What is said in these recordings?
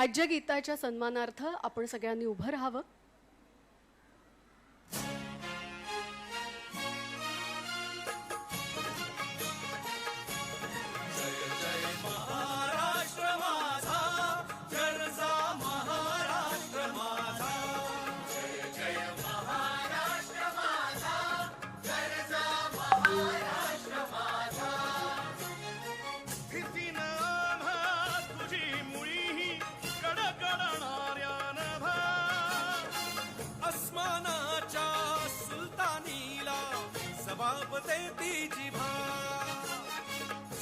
राज्यगीताच्या सन्मानार्थ आपण सगळ्यांनी उभं राहावं.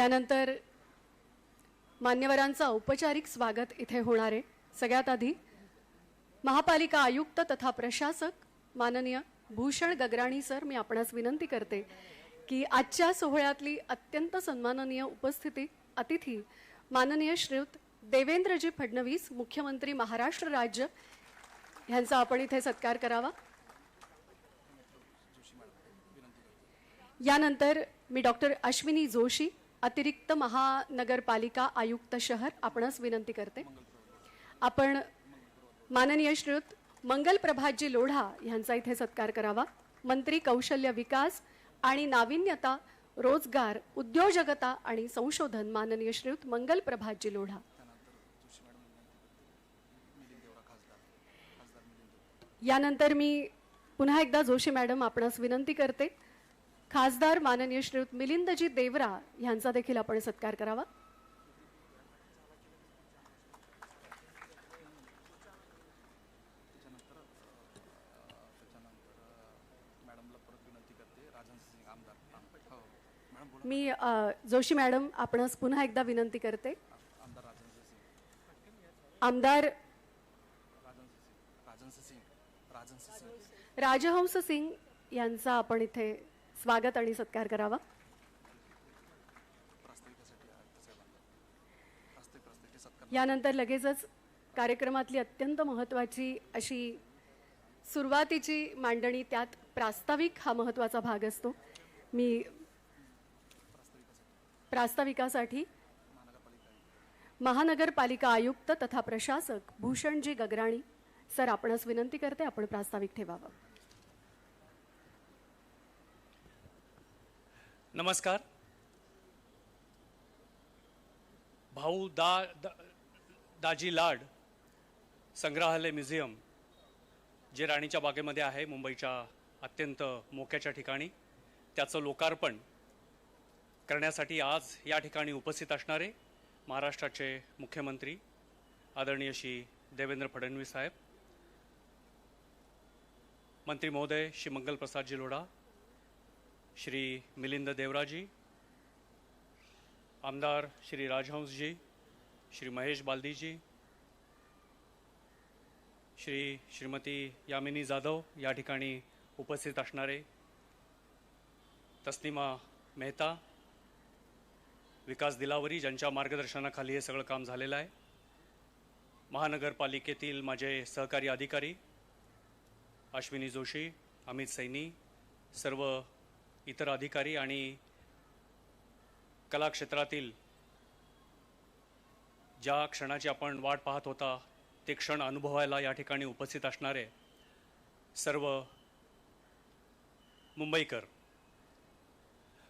यानंतर मान्यवरांचं औपचारिक स्वागत इथे होणार आहे. सगळ्यात आधी महापालिका आयुक्त तथा प्रशासक माननीय भूषण गगराणी सर मी आपणास विनंती करते की आजच्या सोहळ्यातली अत्यंत सन्माननीय उपस्थिती अतिथी माननीय श्रीयुत देवेंद्रजी फडणवीस मुख्यमंत्री महाराष्ट्र राज्य ह्यांचा आपण इथे सत्कार करावा. यानंतर मी डॉक्टर अश्विनी जोशी अतिरिक्त महानगरपालिका आयुक्त शहर आपणास विनंती करते. आपण माननीय श्रीयुत मंगल प्रभातजी लोढा यांचा इथे सत्कार करावा. मंत्री कौशल्य विकास आणि नाविन्यता रोजगार उद्योजकता आणि संशोधन माननीय श्रीयुत मंगल प्रभातजी लोढा. यानंतर मी पुन्हा एकदा जोशी मॅडम आपणास विनंती करते. खासदार माननीय श्रीयुत मिलिंदजी देवरा यांचा देखील आपण सत्कार करावा. मी जोशी मॅडम आपणास पुन्हा एकदा विनंती करते. आमदार राजहंस सिंग यांचा आपण इथे स्वागत आणि सत्कार करावा. यानंतर लगेचच कार्यक्रमातली अत्यंत महत्त्वाची अशी सुरुवातीची मांडणी त्यात प्रास्ताविक हा महत्त्वाचा भाग असतो. मी प्रास्ताविकासाठी महानगरपालिका आयुक्त तथा प्रशासक भूषणजी गगराणी सर आपणास विनंती करते आपण प्रास्ताविक ठेवावं. नमस्कार. भाऊ दा दा- दाजी लाड संग्रहालय म्युझियम जे राणीच्या बागेमध्ये आहे मुंबईच्या अत्यंत मोक्याच्या ठिकाणी. त्याचं लोकार्पण करण्यासाठी आज या ठिकाणी उपस्थित असणारे महाराष्ट्राचे मुख्यमंत्री आदरणीय श्री देवेंद्र फडणवीस साहेब मंत्री महोदय श्री मंगल प्रसादजी लोढा श्री मिलिंद देवराजी आमदार श्री राजहंसजी श्री महेश बालदीजी श्री श्रीमती यामिनी जाधव या ठिकाणी उपस्थित असणारे तस्निमा मेहता विकास दिलावरी ज्यांच्या मार्गदर्शनाखाली हे सगळं काम झालेलं आहे. महानगरपालिकेतील माझे सहकारी अधिकारी अश्विनी जोशी अमित सैनी सर्व इतर अधिकारी आणि कला क्षेत्रातील ज्या क्षणाची आपण वाट पाहत होता ते क्षण अनुभवायला या ठिकाणी उपस्थित असणारे सर्व मुंबईकर.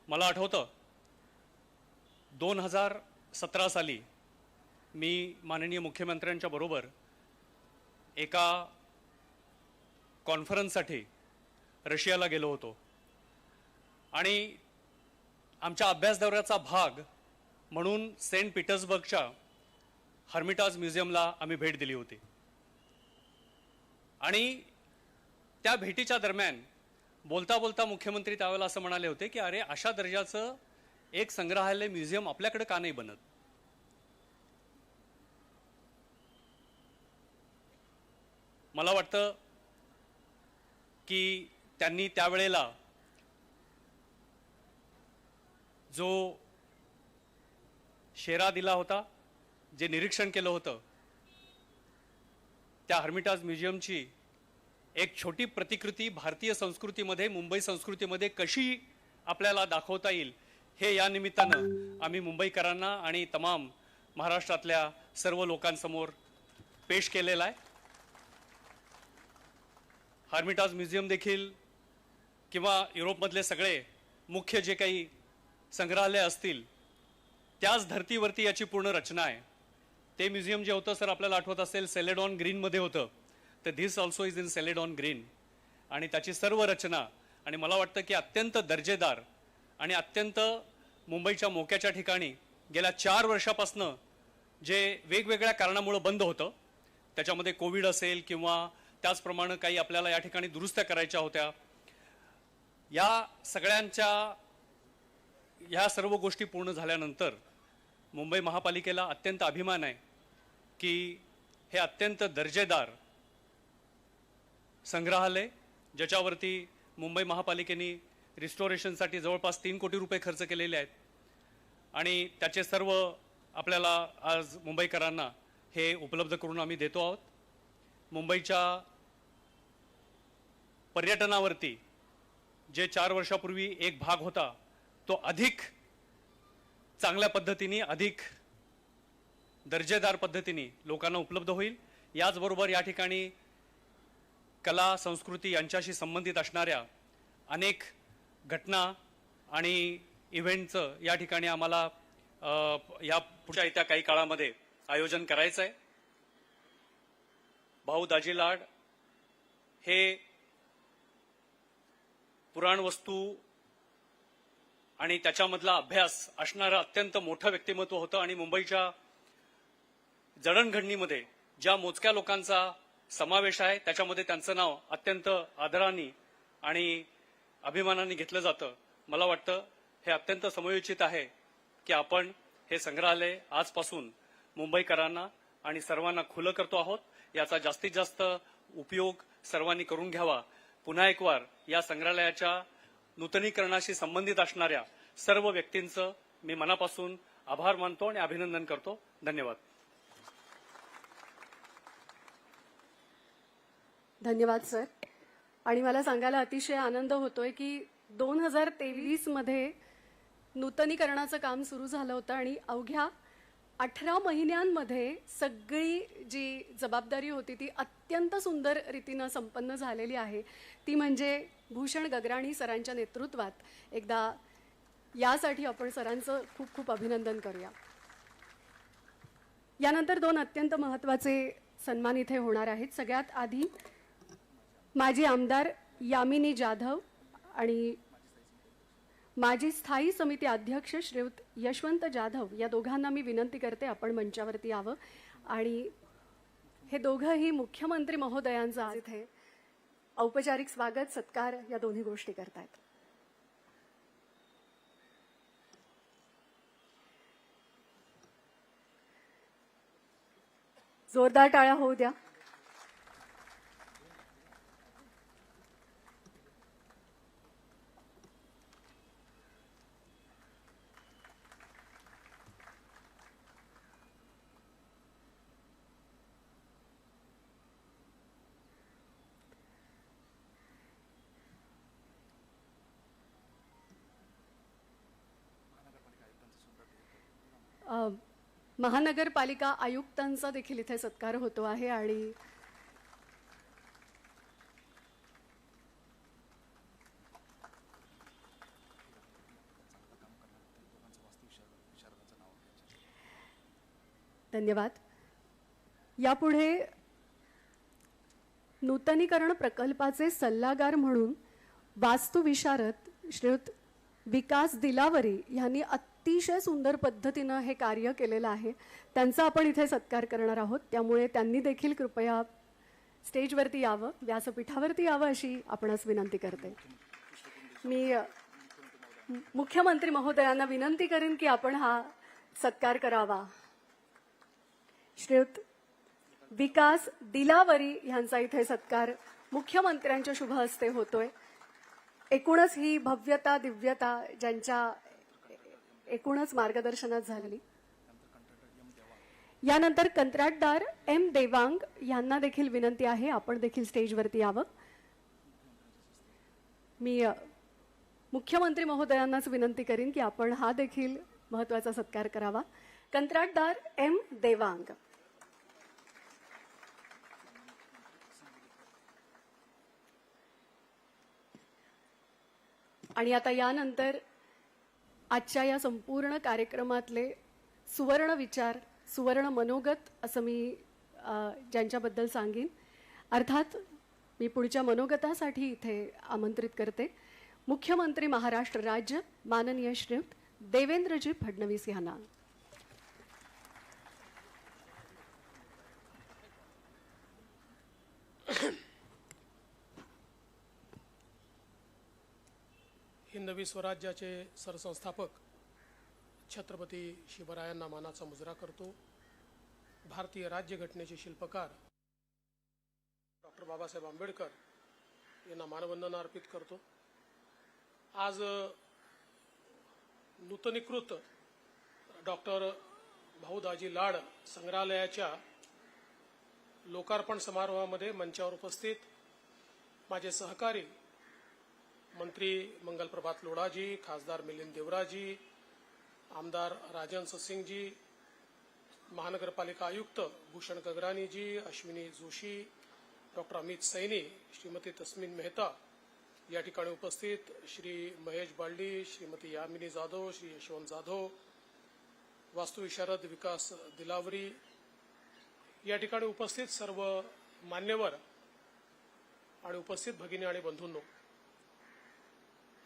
मला आठवतं दोन हजार सतरा साली मी माननीय मुख्यमंत्र्यांच्या बरोबर एका कॉन्फरन्ससाठी रशियाला गेलो होतो. आणि आमच्या अभ्यास दौऱ्याचा भाग म्हणून सेंट पीटर्सबर्गच्या हर्मिटाज म्युझियमला आम्ही भेट दिली होती. आणि त्या भेटीच्या दरम्यान बोलता बोलता मुख्यमंत्री त्यावेळेला असं म्हणाले होते की अरे अशा दर्जाचं एक संग्रहालय म्युझियम आपल्याकडे का नाही बनत? मला वाटतं की त्यांनी त्यावेळेला जो शेरा दिला होता जे निरीक्षण केलं होतं त्या हर्मिटाज म्युझियमची एक छोटी प्रतिकृती भारतीय संस्कृतीमध्ये मुंबई संस्कृतीमध्ये कशी आपल्याला दाखवता येईल हे या निमित्तानं आम्ही मुंबईकरांना आणि तमाम महाराष्ट्रातल्या सर्व लोकांसमोर पेश केलेला आहे. हर्मिटाज म्युझियम देखील किंवा युरोपमधले सगळे मुख्य जे काही संग्रहालय असतील त्याच धर्तीवरती याची पूर्ण रचना आहे. ते म्युझियम जे होतं सर आपल्याला आठवत असेल सेलेडॉन ग्रीनमध्ये होतं. तर this also is in celadon green आणि त्याची सर्व रचना आणि मला वाटतं की अत्यंत दर्जेदार आणि अत्यंत मुंबईच्या मोक्याच्या ठिकाणी गेल्या चार वर्षापासनं जे वेगवेगळ्या कारणामुळं बंद होतं त्याच्यामध्ये कोविड असेल किंवा त्याचप्रमाणे काही आपल्याला या ठिकाणी दुरुस्त्या करायच्या होत्या या सगळ्यांच्या ह्या सर्व गोष्टी पूर्ण झाल्यानंतर मुंबई महापालिकेला अत्यंत अभिमान आहे की हे अत्यंत दर्जेदार संग्रहालय ज्याच्यावरती मुंबई महापालिकेने रिस्टोरेशनसाठी जवळपास तीन कोटी रुपये खर्च केलेले आहेत आणि त्याचे सर्व आपल्याला आज मुंबईकरांना हे उपलब्ध करून आम्ही देतो आहोत. मुंबईच्या पर्यटनावरती जे चार वर्षापूर्वी एक भाग होता तो अधिक चांगल्या पद्धतीने अधिक दर्जेदार पद्धतीने लोकांना उपलब्ध होईल. याचबरोबर या ठिकाणी कला संस्कृती यांच्याशी संबंधित असणाऱ्या अनेक घटना आणि इव्हेंटचं या ठिकाणी आम्हाला या पुढच्या येत्या काही काळामध्ये आयोजन करायचं आहे भाऊ दाजी लाड हे पुराण वस्तू आणि त्याच्यामधला अभ्यास असणारं अत्यंत मोठं व्यक्तिमत्व होतं. आणि मुंबईच्या जडणघडणीमध्ये ज्या मोजक्या लोकांचा समावेश आहे त्याच्यामध्ये त्यांचं नाव अत्यंत आदराने आणि अभिमानाने घेतलं जातं. मला वाटतं हे अत्यंत समयोचित आहे की आपण हे संग्रहालय आजपासून मुंबईकरांना आणि सर्वांना खुलं करतो आहोत. याचा जास्तीत जास्त उपयोग सर्वांनी करून घ्यावा. पुन्हा एकवार या संग्रहालयाच्या नूतनीकरणाशी संबंधित असणाऱ्या सर्व व्यक्तींचं मी मनापासून आभार मानतो आणि अभिनंदन करतो. धन्यवाद. धन्यवाद सर. आणि मला सांगायला अतिशय आनंद होतोय की दोन हजार तेवीसमध्ये नूतनीकरणाचं काम सुरू झालं होतं आणि अवघ्या अठरा महिन्यांमध्ये सगळी जी जबाबदारी होती ती अत्यंत सुंदर रीतीनं संपन्न झालेली आहे. ती म्हणजे भूषण गगराणी सरांच्या नेतृत्वात एकदा यासाठी आपण सरांचं खूप खूप अभिनंदन करूया. यानंतर दोन अत्यंत महत्त्वाचे सन्मान इथे होणार आहेत. सगळ्यात आधी माजी आमदार यामिनी जाधव आणि माजी स्थायी समिती अध्यक्ष श्रीयुत यशवंत जाधव या दोघांना मी विनंती करते आपण मंचावरती यावं. आणि हे दोघंही मुख्यमंत्री महोदयांचं आज इथे औपचारिक स्वागत सत्कार या दोन्ही गोष्टी करतायत. जोरदार टाळ्या होऊ द्या अ, महानगरपालिका आयुक्तांचा देखील इथे सत्कार होतो आहे आणि धन्यवाद. यापुढे नूतनीकरण प्रकल्पाचे सल्लागार म्हणून वास्तुविशारद श्रीयुत विकास दिलावरी यांनी अतिशय सुंदर पद्धतीनं हे कार्य केलेलं आहे. त्यांचा आपण इथे सत्कार करणार आहोत. त्यामुळे त्यांनी देखील कृपया स्टेजवरती यावं व्यासपीठावरती यावं अशी आपणास विनंती करते. मी मुख्यमंत्री महोदयांना विनंती करेन की आपण हा सत्कार करावा. श्रीयुत विकास दिलावरी ह्यांचा इथे सत्कार मुख्यमंत्र्यांच्या शुभ हस्ते होतोय. एकूणच ही भव्यता दिव्यता ज्यांच्या एकूणच मार्गदर्शनात झालेली. यानंतर कंत्राटदार एम देवांग यांना देखील विनंती आहे. आपण देखील स्टेजवरती यावं. मी मुख्यमंत्री महोदयांनाच विनंती करीन की आपण हा देखील महत्त्वाचा सत्कार करावा. कंत्राटदार एम देवांग. आणि आता यानंतर आजच्या या संपूर्ण कार्यक्रमातले सुवर्ण विचार सुवर्ण मनोगत असं मी ज्यांच्याबद्दल सांगेन. अर्थात मी पुढच्या मनोगतासाठी इथे आमंत्रित करते. मुख्यमंत्री महाराष्ट्र राज्य माननीय श्रीयुक्त देवेंद्रजी फडणवीस यांना. हिंदवी स्वराज्याचे सरसंस्थापक छत्रपती शिवरायांना मानाचा मुजरा करतो. भारतीय राज्यघटनेचे शिल्पकार डॉक्टर बाबासाहेब आंबेडकर यांना मानवंदना अर्पित करतो. आज नूतनीकृत डॉक्टर भाऊदाजी लाड संग्रहालयाच्या लोकार्पण समारोहामध्ये मंचावर उपस्थित माझे सहकारी मंत्री मंगलप्रभात लोढाजी खासदार मिलिंद देवराजी आमदार राजहंस सिंगजी महानगरपालिका आयुक्त भूषण गगरानीजी अश्विनी जोशी डॉक्टर अमित सैनी श्रीमती तस्मिन मेहता या ठिकाणी उपस्थित श्री महेश बाळडी श्रीमती यामिनी जाधव श्री यशवंत जाधव वास्तुविशारद विकास दिलावरी या ठिकाणी उपस्थित सर्व मान्यवर आणि उपस्थित भगिनी आणि बंधूंनो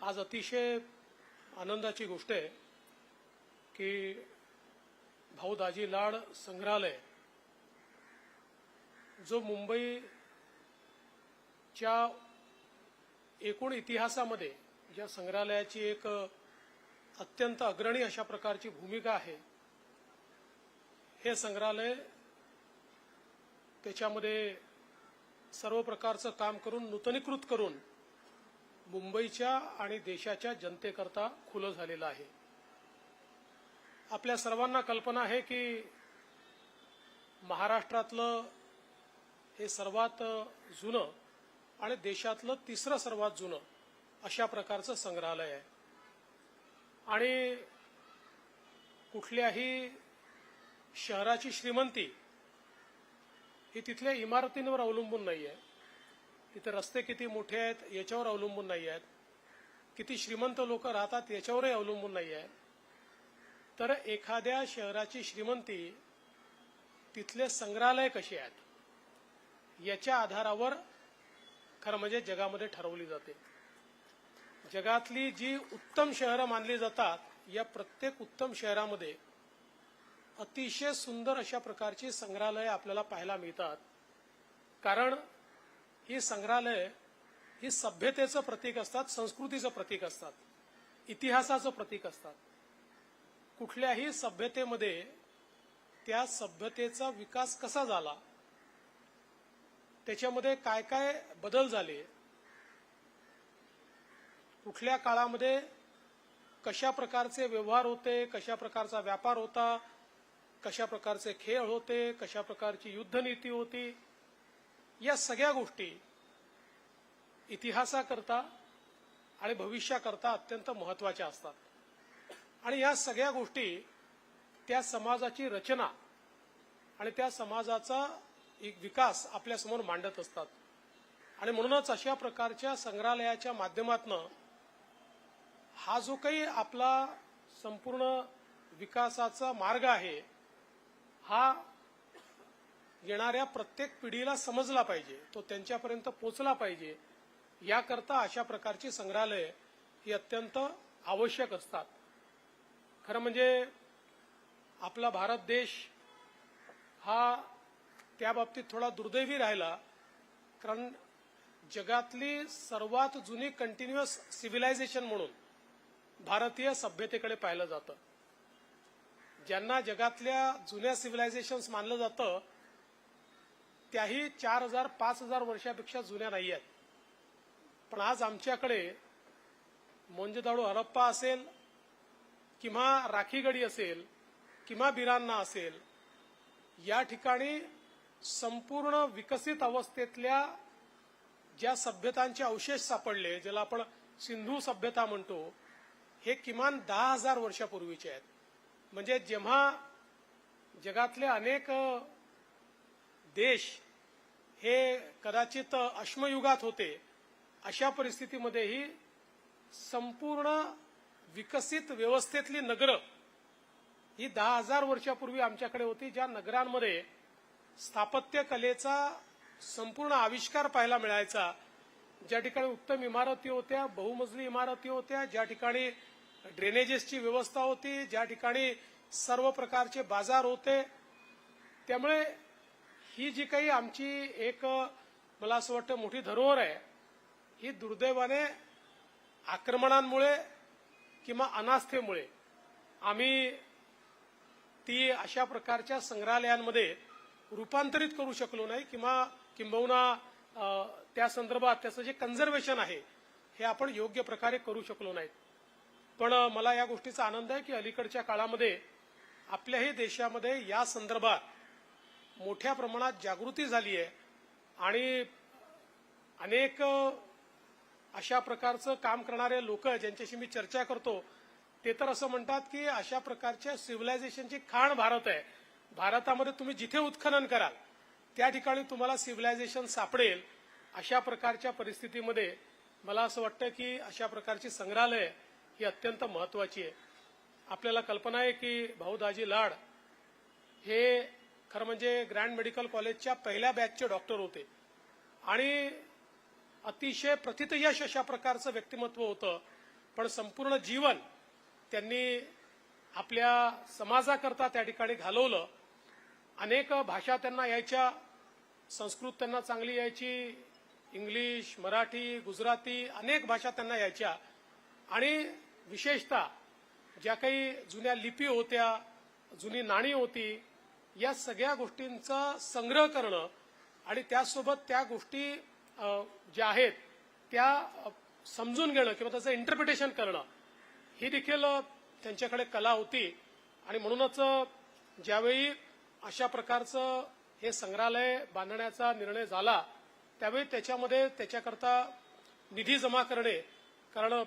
आज अतिशय आनंदाची गोष्ट आहे की भाऊ दाजी लाड संग्रहालय जो मुंबईच्या एकूण इतिहासामध्ये ज्या संग्रहालयाची एक अत्यंत अग्रणी अशा प्रकारची भूमिका आहे. हे संग्रहालय त्याच्यामध्ये सर्व प्रकारचं काम करून नूतनीकृत करून मुंबईच्या आणि देशाच्या जनतेकरता खुलं झालेलं आहे. आपल्या सर्वांना कल्पना आहे की महाराष्ट्रातलं हे सर्वात जुनं आणि देशातलं तिसरं सर्वात जुनं अशा प्रकारचं संग्रहालय आहे. आणि कुठल्याही शहराची श्रीमंती ही तिथल्या इमारतींवर अवलंबून नाही आहे तिथे रस्ते किती मोठे आहेत याच्यावर अवलंबून नाही आहेत. किती श्रीमंत लोक राहतात याच्यावरही अवलंबून नाही आहे. तर एखाद्या शहराची श्रीमंती तिथले संग्रहालय कसे आहेत? याच्या आधारावर खरं म्हणजे जगामध्ये ठरवली जाते. जगातली जी उत्तम शहरं मानली जातात या प्रत्येक उत्तम शहरामध्ये अतिशय सुंदर अशा प्रकारची संग्रहालयं आपल्याला पाहायला मिळतात. कारण ही संग्रहालय ही सभ्यतेचं प्रतीक असतात संस्कृतीचं प्रतीक असतात इतिहासाचं प्रतीक असतात. कुठल्याही सभ्यतेमध्ये त्या सभ्यतेचा विकास कसा झाला त्याच्यामध्ये काय काय बदल झाले कुठल्या काळामध्ये कशा प्रकारचे व्यवहार होते कशा प्रकारचा व्यापार होता कशा प्रकारचे खेळ होते कशा प्रकारची युद्धनीती होती या सगळ्या गोष्टी इतिहासाकरता आणि भविष्याकरता अत्यंत महत्त्वाच्या असतात. आणि या सगळ्या गोष्टी त्या समाजाची रचना आणि त्या समाजाचा एक विकास आपल्यासमोर मांडत असतात. आणि म्हणूनच अशा प्रकारच्या संग्रहालयाच्या माध्यमातनं हा जो काही आपला संपूर्ण विकासाचा मार्ग आहे हा येणाऱ्या प्रत्येक पिढीला समजला पाहिजे तो त्यांच्यापर्यंत पोचला पाहिजे याकरता अशा प्रकारची संग्रहालय ही अत्यंत आवश्यक असतात. खरं म्हणजे आपला भारत देश हा त्या बाबतीत थोडा दुर्दैवी राहिला कारण जगातली सर्वात जुनी कंटिन्युअस सिव्हिलायझेशन म्हणून भारतीय सभ्यतेकडे पाहिलं जातं. ज्यांना जगातल्या जुन्या सिव्हिलायझेशन्स मानलं जातं त्याही चार हजार पाच हजार वर्षापेक्षा जुन्या नाही आहेत. पण आज आमच्याकडे मोंजेदाडू हरप्पा असेल किंवा राखीगडी असेल किंवा बिरांना असेल या ठिकाणी संपूर्ण विकसित अवस्थेतल्या ज्या सभ्यतांचे अवशेष सापडले ज्याला आपण सिंधू सभ्यता म्हणतो हे किमान दहा हजार वर्षापूर्वीचे आहेत. म्हणजे जेव्हा जगातले अनेक देश हे कदाचित अश्मयुगात होते. अशा परिस्थितीमध्येही संपूर्ण विकसित व्यवस्थेतली नगरं ही दहा हजार वर्षापूर्वी आमच्याकडे होती ज्या नगरांमध्ये स्थापत्य कलेचा संपूर्ण आविष्कार पाहायला मिळायचा. ज्या ठिकाणी उत्तम इमारती होत्या बहुमजली इमारती होत्या ज्या ठिकाणी ड्रेनेजेसची व्यवस्था होती ज्या ठिकाणी सर्व प्रकारचे बाजार होते. त्यामुळे ही जी काही आमची एक मला असं वाटतं मोठी धरोहर आहे ही दुर्दैवाने आक्रमणांमुळे किंवा अनास्थेमुळे आम्ही ती अशा प्रकारच्या संग्रहालयांमध्ये रूपांतरित करू शकलो नाही किंवा किंबहुना त्या संदर्भात त्याचं जे कन्झर्वेशन आहे हे आपण योग्य प्रकारे करू शकलो नाहीत. पण मला या गोष्टीचा आनंद आहे की अलीकडच्या काळामध्ये आपल्याही देशामध्ये या संदर्भात मोठ्या प्रमाणात जागृती झाली आहे आणि अनेक अशा प्रकारचं काम करणारे लोक ज्यांच्याशी मी चर्चा करतो ते तर असं म्हणतात की अशा प्रकारच्या सिव्हिलायझेशनची खाण भारत आहे. भारतामध्ये तुम्ही जिथे उत्खनन कराल त्या ठिकाणी तुम्हाला सिव्हिलायझेशन सापडेल अशा प्रकारच्या परिस्थितीमध्ये मला असं वाटतं की अशा प्रकारची संग्रहालय ही अत्यंत महत्वाची आहे. आपल्याला कल्पना आहे की भाऊ दाजी लाड हे खरं म्हणजे ग्रँड मेडिकल कॉलेजच्या पहिल्या बॅचचे डॉक्टर होते. आणि अतिशय प्रथितयश अशा प्रकारचं व्यक्तिमत्व होतं. पण संपूर्ण जीवन त्यांनी आपल्या समाजाकरता त्या ठिकाणी घालवलं. अनेक भाषा त्यांना यायच्या संस्कृत त्यांना चांगली यायची इंग्लिश मराठी गुजराती अनेक भाषा त्यांना यायच्या. आणि विशेषतः ज्या काही जुन्या लिपी होत्या जुनी नाणी होती या सगळ्या गोष्टींचा संग्रह करणं आणि त्यासोबत त्या गोष्टी ज्या आहेत त्या समजून घेणं किंवा त्याचं इंटरप्रिटेशन करणं ही देखील त्यांच्याकडे कला होती. आणि म्हणूनच ज्यावेळी अशा प्रकारचं हे संग्रहालय बांधण्याचा निर्णय झाला त्यावेळी त्याच्यामध्ये त्याच्याकरता निधी जमा करणे कारण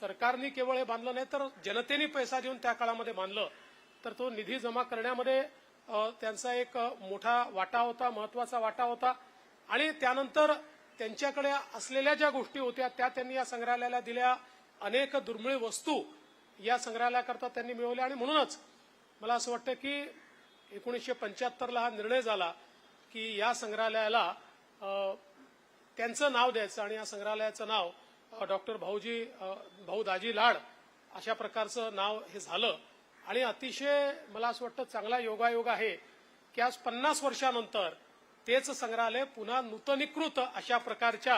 सरकारने केवळ हे बांधलं नाही तर जनतेने पैसा देऊन त्या काळामध्ये बांधलं तर तो निधी जमा करण्यामध्ये त्यांचा एक मोठा वाटा होता महत्त्वाचा वाटा होता. आणि त्यानंतर त्यांच्याकडे असलेल्या ज्या गोष्टी होत्या त्या त्यांनी या संग्रहालयाला दिल्या. अनेक दुर्मिळ वस्तू या संग्रहालयाकरता त्यांनी मिळवल्या. आणि म्हणूनच मला असं वाटतं की एकोणीसशे पंच्याहत्तरला हा निर्णय झाला की या संग्रहालयाला त्यांचं नाव द्यायचं आणि या संग्रहालयाचं नाव डॉक्टर भाऊजी भाऊ दाजी लाड अशा प्रकारचं नाव हे झालं. आणि अतिशय मला असं वाटतं चांगला योगायोग आहे की आज पन्नास वर्षानंतर तेच संग्रहालय पुन्हा नूतनीकृत अशा प्रकारच्या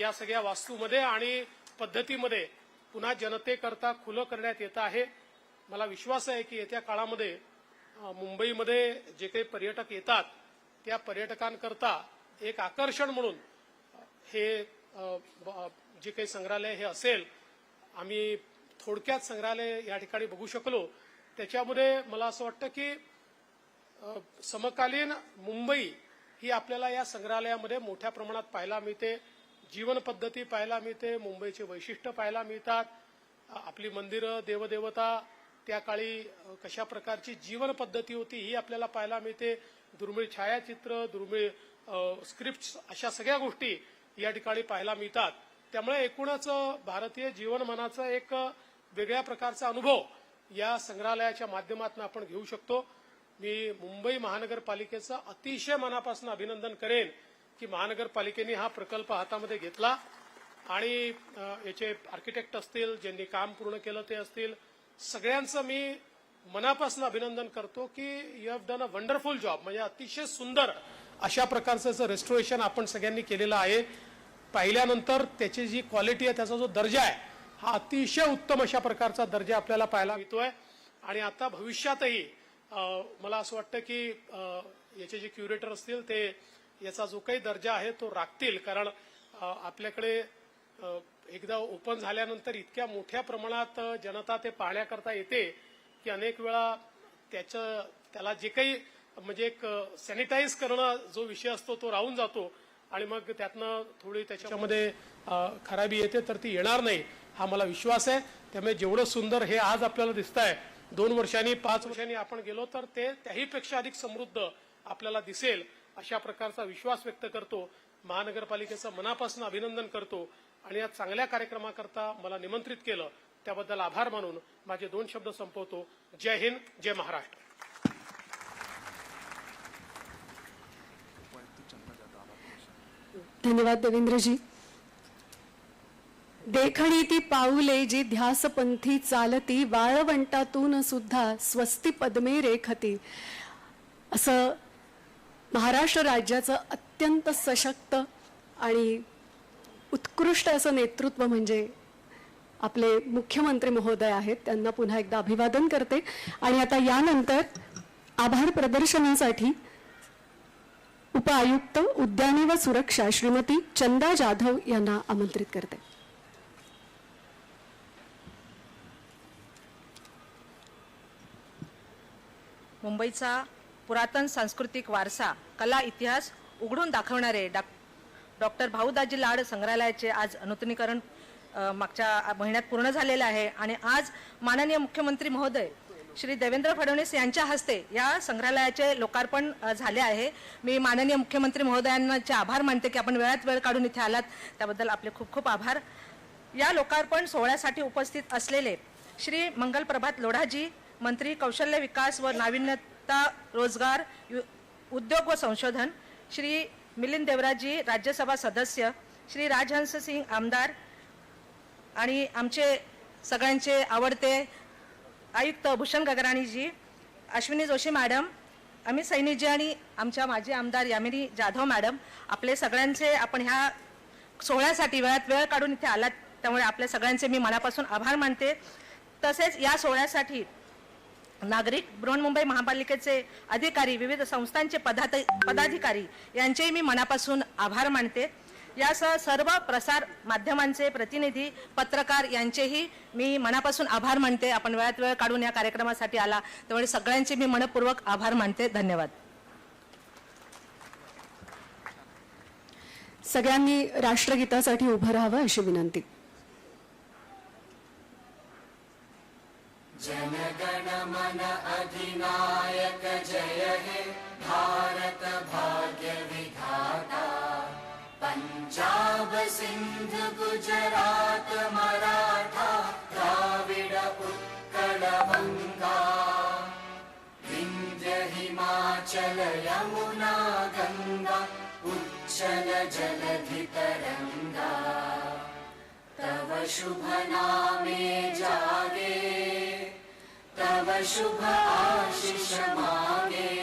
या सगळ्या वास्तूमध्ये आणि पद्धतीमध्ये पुन्हा जनतेकरता खुलं करण्यात येत आहे. मला विश्वास आहे की येत्या काळामध्ये मुंबईमध्ये जे काही पर्यटक येतात त्या पर्यटकांकरता एक आकर्षण म्हणून हे ब- जे काही संग्रहालय हे असेल आम्ही थोडक्यात संग्रहालय या ठिकाणी बघू शकलो. त्याच्यामध्ये मला असं वाटतं की समकालीन मुंबई ही आपल्याला या संग्रहालयामध्ये मोठ्या प्रमाणात पाहायला मिळते. जीवनपद्धती पाहायला मिळते मुंबईचे वैशिष्ट्य पाहायला मिळतात. आपली मंदिरं देवदेवता त्या काळी कशा प्रकारची जीवनपद्धती होती ही आपल्याला पाहायला मिळते. दुर्मिळ छायाचित्र दुर्मिळ स्क्रिप्ट अशा सगळ्या गोष्टी या ठिकाणी पाहायला मिळतात. त्यामुळे एकूणच भारतीय जीवनमानाचं एक वेगळ्या प्रकारचा अनुभव या संग्रहालयाच्या माध्यमातून आपण घेऊ शकतो. मी मुंबई महानगरपालिकेचं अतिशय मनापासून अभिनंदन करेन की महानगरपालिकेने हा प्रकल्प हातामध्ये घेतला आणि याचे आर्किटेक्ट असतील ज्यांनी काम पूर्ण केलं ते असतील सगळ्यांचं मी मनापासून अभिनंदन करतो की you have done a wonderful job म्हणजे अतिशय सुंदर अशा प्रकारचं रेस्टोरेशन आपण सगळ्यांनी केलेलं आहे. पाहिल्यानंतर त्याची जी क्वालिटी आहे त्याचा जो दर्जा आहे हा अतिशय उत्तम अशा प्रकारचा दर्जा आपल्याला पाहायला मिळतोय. आणि आता भविष्यातही मला असं वाटतं की याचे जे क्युरेटर असतील ते याचा जो काही दर्जा आहे तो राखतील. कारण आपल्याकडे एकदा ओपन झाल्यानंतर इतक्या मोठ्या प्रमाणात जनता ते पाहण्याकरता येते की अनेक वेळा त्याचं त्याला जे काही म्हणजे एक सॅनिटाईज करणं जो विषय असतो तो राहून जातो. आणि मग त्यातनं थोडी त्याच्यामध्ये खराबी येते तर ती येणार नाही. हा मला विश्वास आहे. त्यामुळे जेवढं सुंदर हे आज आपल्याला दिसत आहे दोन वर्षांनी पाच वर्षांनी आपण गेलो तर ते त्याहीपेक्षा अधिक समृद्ध आपल्याला दिसेल अशा प्रकारचा विश्वास व्यक्त करतो. महानगरपालिकेचं मनापासून अभिनंदन करतो. आणि या चांगल्या कार्यक्रमाकरता मला निमंत्रित केलं. त्याबद्दल आभार मानून माझे दोन शब्द संपवतो. जय हिंद जय महाराष्ट्र. धन्यवाद देवेंद्रजी. देखणी ती पाऊले जी ध्यासपंथी चालती वाळवंटातून सुद्धा स्वस्ती पद्मे रेखती. असं महाराष्ट्र राज्याचं अत्यंत सशक्त आणि उत्कृष्ट असं नेतृत्व म्हणजे आपले मुख्यमंत्री महोदय आहेत त्यांना पुन्हा एकदा अभिवादन करते. आणि आता यानंतर आभार प्रदर्शनासाठी उपायुक्त उद्याने व सुरक्षा श्रीमती चंदा जाधव यांना आमंत्रित करते. मुंबईचा पुरातन सांस्कृतिक वारसा कला इतिहास उघडून दाखवणारे डॉ डॉक्टर भाऊदाजी लाड संग्रहालयाचे आज नूतनीकरण मागच्या महिन्यात पूर्ण झालेलं आहे. आणि आज माननीय मुख्यमंत्री महोदय श्री देवेंद्र फडणवीस यांच्या हस्ते या संग्रहालयाचे लोकार्पण झाले आहे. मी माननीय मुख्यमंत्री महोदयांचे आभार मानते की आपण वेळात वेळ काढून इथे आलात. त्याबद्दल आपले खूप खूप आभार. या लोकार्पण सोहळ्यासाठी उपस्थित असलेले श्री मंगल प्रभात लोढाजी मंत्री कौशल्य विकास व नाविन्यता रोजगार यु- उद्योग व संशोधन श्री मिलिंद देवराजी राज्यसभा सदस्य श्री राजहंस सिंग आमदार आणि आमचे सगळ्यांचे आवडते आयुक्त भूषण गगराणीजी अश्विनी जोशी मॅडम अमित सैनीजी आणि आमच्या माजी आमदार यामिनी जाधव मॅडम आपले सगळ्यांचे आपण ह्या सोहळ्यासाठी वेळात वेळ काढून इथे आलात त्यामुळे आपल्या सगळ्यांचे मी मनापासून आभार मानते. तसेच या सोहळ्यासाठी नागरिक बृहन्मुंबई महापालिकेचे अधिकारी विविध संस्थांचे पदात पदाधिकारी यांचेही मी मनापासून आभार मानते. यासह सर्व प्रसार माध्यमांचे प्रतिनिधी पत्रकार यांचेही मी मनापासून आभार मानते. आपण वेळात वेळ काढून या कार्यक्रमासाठी आला त्यामुळे सगळ्यांचे मी मनपूर्वक आभार मानते. धन्यवाद. सगळ्यांनी राष्ट्रगीतासाठी उभं राहावं अशी विनंती. जनगणमन अधिनायक जय हे भारत भाग्य विधाता पञ्जाब सिन्ध गुजरात मराठा क्राविड उत्कडगङ्गा इन्द्र हिमाचल यमुना गङ्गा उच्छल जगधितरङ्गा तव शुभ नामे जागे। शुभ आशिष मागे।